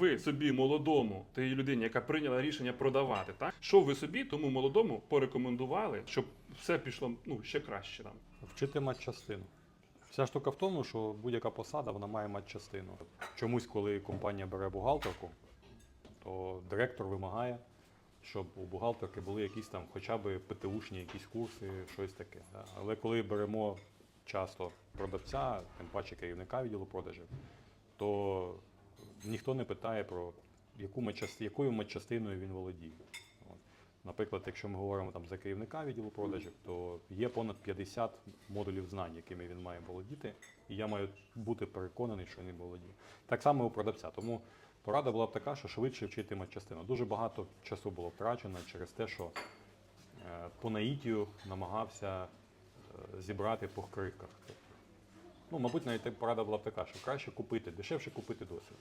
ви собі молодому, тій людині, яка прийняла рішення продавати, так що ви собі тому молодому порекомендували, щоб все пішло ну ще краще там. Вчити матчастину. Вся штука в тому, що будь-яка посада вона має матчастину. Чомусь, коли компанія бере бухгалтерку, то директор вимагає, щоб у бухгалтерки були якісь там хоча б ПТУшні якісь курси, щось таке. Але коли беремо часто продавця, тим паче керівника відділу продажів, то ніхто не питає про яку матчаст... якою матчастиною він володіє. Наприклад, якщо ми говоримо там за керівника відділу продажів, то є понад 50 модулів знань, якими він має володіти, і я маю бути переконаний, що він володіє. Так само і у продавця. Тому порада була б така, що швидше вчити матчастину. Дуже багато часу було втрачено через те, що е, по наїтію намагався е, зібрати по хкриках. Ну, мабуть, навіть порада була б така, що краще купити, дешевше купити досвід.